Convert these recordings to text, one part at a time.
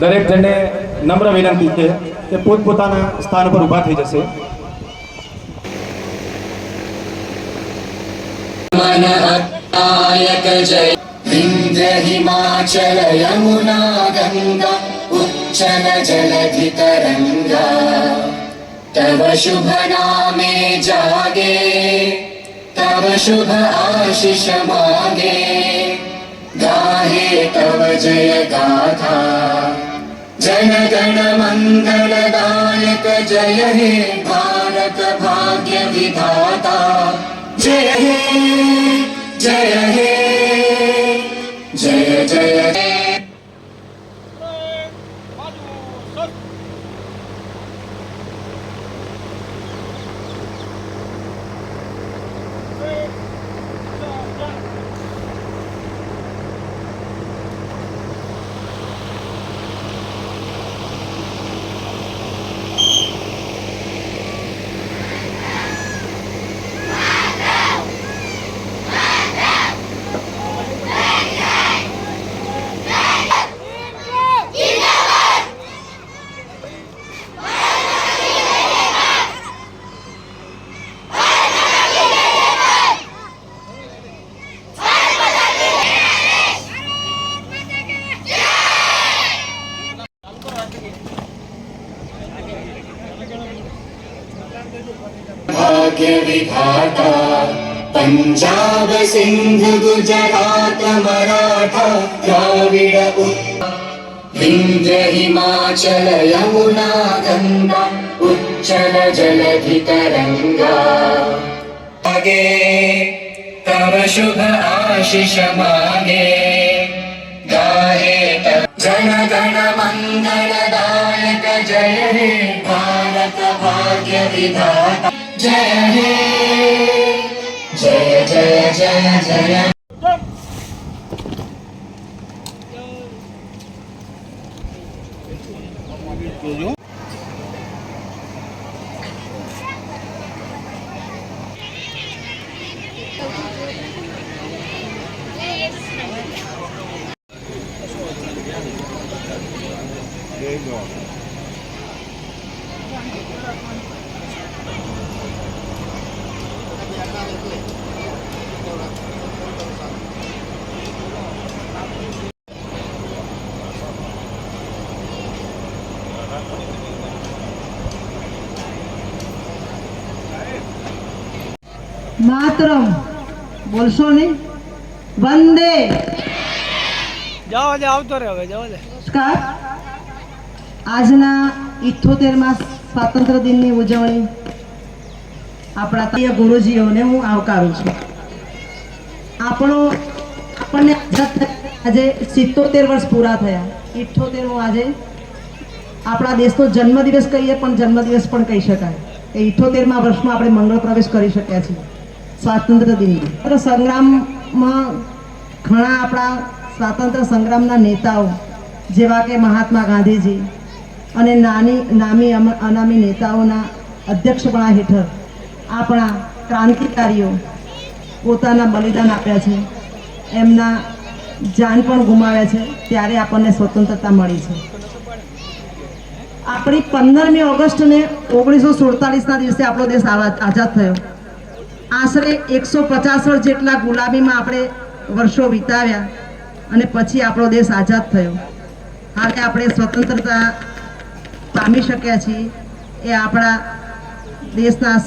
દરેક જણને નમ્ર વિનંતી છે કે પોતપોતાના સ્થાન પર ઊભા થઈ જશે मन नायक जय इन्द्र हिमाचल यमुना गङ्गा उच्चल जलधितरङ्गा तव शुभ नामे जागे तव शुभ आशिष मागे गाहे तव जय गाथा जन गण मङ्गलदायक जय हे भारत भाग्य विधाता जय हे जय हे ભાગ્ય વિધાતા પંજાબ સિંધ ગુજરાત મરાઠા દ્રાવિડ વિંધ્ય હિમાચલ યમુના ગંગા ઉચ્છલ જલધિ તરંગા અગે તવ શુભ આશિષ માગે ગાહે જન ગણ મંગળદા जय हे भारत भाग्य विधाता जय हे जय जय जय जय માતરમ. બોલશો નહીં? વંદે. જાઓ આવતો રહે હવે જાઓ નમસ્કાર. આજના ઇઠ્ઠોતેરમાં સ્વાતંત્ર્ય દિનની ઉજવણી આપણા પ્રિય ગુરુજીઓને હું આવકારું છું. આપણો આપણને આજે સિત્તોતેર વર્ષ પૂરા થયા. ઇઠ્ઠોતેરમો આજે આપણા દેશનો જન્મદિવસ કહીએ પણ જન્મદિવસ પણ કહી શકાય. એ ઇઠોતેરમાં વર્ષમાં આપણે મંગળ પ્રવેશ કરી શક્યા છીએ. સ્વાતંત્ર્ય દિનની તો સંગ્રામમાં ઘણા આપણા સ્વાતંત્ર્ય સંગ્રામના નેતાઓ, જેવા કે મહાત્મા ગાંધીજી અને નાની, નામી અનામી નેતાઓના અધ્યક્ષપણા હેઠળ આપણા ક્રાંતિકારીઓ પોતાના બલિદાન આપ્યા છે. એમના જાન પણ ગુમાવ્યા છે. ત્યારે આપણને સ્વતંત્રતા મળી છે. આપણી પંદરમી ઓગસ્ટને ઓગણીસો સુડતાલીસના દિવસે આપણો દેશ આઝાદ થયો. આશરે એકસો પચાસ વર્ષ જેટલા ગુલામીમાં આપણે વર્ષો વિતાવ્યા અને પછી આપણો દેશ આઝાદ થયો. હાલે આપણે સ્વતંત્રતા પામી શક્યા છીએ. એ આપણા દેશના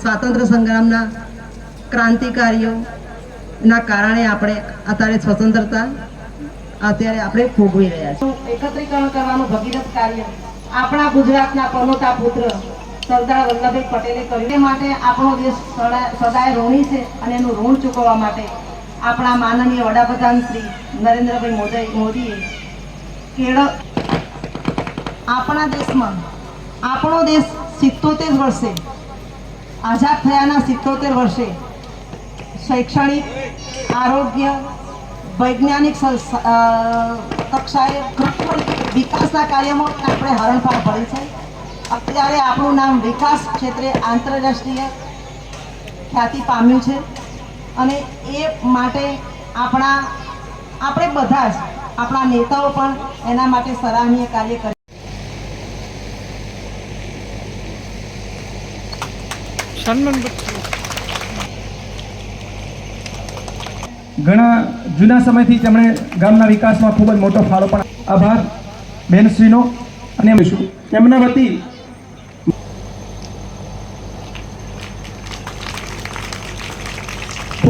સ્વાતંત્ર્ય સંગ્રામના ક્રાંતિકારીઓના કારણે આપણે અત્યારે સ્વતંત્રતા અત્યારે આપણે ભોગવી રહ્યા છીએ. એકત્રીકરણ કરવાનું ભગીરથ કાર્ય. આપણા ગુજરાતના પનોતા પુત્ર સરદાર વલ્લભભાઈ પટેલે કર્યું. માટે આપણો દેશ સદા- સદાય ઋણી છે અને એનું ઋણ ચૂકવવા માટે આપણા માનનીય વડાપ્રધાન શ્રી નરેન્દ્રભાઈ મોદી, મોદીએ કેળ આપણા દેશમાં, આપણો દેશ સિત્તોતેર વર્ષે, આઝાદ થયાના સિત્તોતેર વર્ષે શૈક્ષણિક, આરોગ્ય, વૈજ્ઞાનિક કક્ષાએ વિકાસના કાર્યમાં આપણે હરણફાળ ભરી છે. અત્યારે આપણું નામ વિકાસ ક્ષેત્રે આંતરરાષ્ટ્રીય ખ્યાતિ પામ્યું છે અને એ માટે આપણા આપણે બધા જ આપણા નેતાઓ પણ એના માટે સરાહનીય કાર્ય કરે ઘણા જૂના સમયથી તેમણે ગામના વિકાસમાં ખૂબ જ મોટો ફાળો પણ આભાર. બેનશ્રીનો અને એમના વતી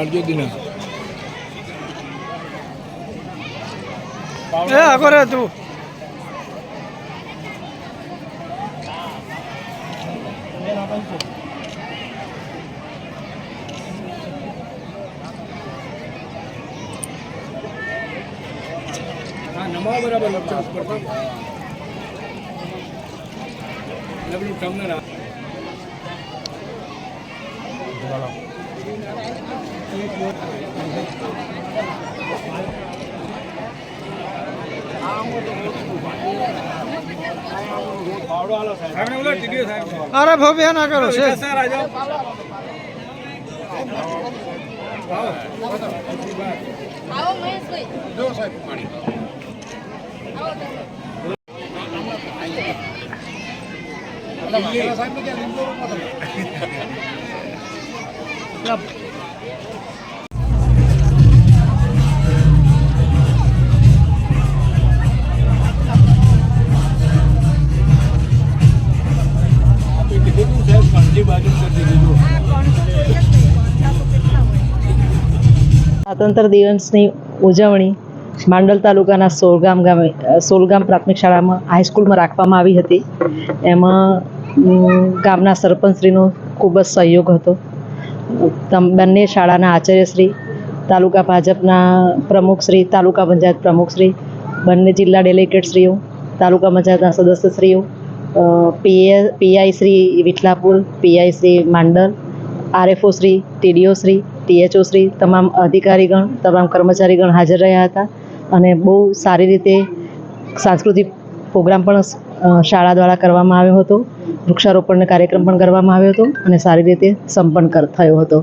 પાડજો દિના એ આગો રે તું. હા નમાવો બરાબર લગતા ઉપર લબડું રાખ. અરે ભવ્ય ના કરો છે સ્વાતંત્ર્ય દિવસની ઉજવણી માંડલ તાલુકાના સોલગામ ગામે સોલગામ પ્રાથમિક શાળામાં હાઈસ્કૂલમાં રાખવામાં આવી હતી. એમાં ગામના સરપંચશ્રીનો ખૂબ જ સહયોગ હતો. બંને શાળાના આચાર્યશ્રી, તાલુકા ભાજપના પ્રમુખશ્રી, તાલુકા પંચાયત પ્રમુખશ્રી, બંને જિલ્લા ડેલિગેટશ્રીઓ, તાલુકા પંચાયતના સદસ્યશ્રીઓ PA, PI Shri Vithalapur PI Shri Mandal, RFO Shri, TDO Shri THO Shri તમામ અધિકારીગણ, તમામ કર્મચારીગણ હાજર રહ્યા હતા અને બહુ સારી રીતે સાંસ્કૃતિક પ્રોગ્રામ પણ શાળા દ્વારા કરવામાં આવ્યો હતો. વૃક્ષારોપણનો કાર્યક્રમ પણ કરવામાં આવ્યો હતો અને સારી રીતે સંપન્ન કર, થયો હતો.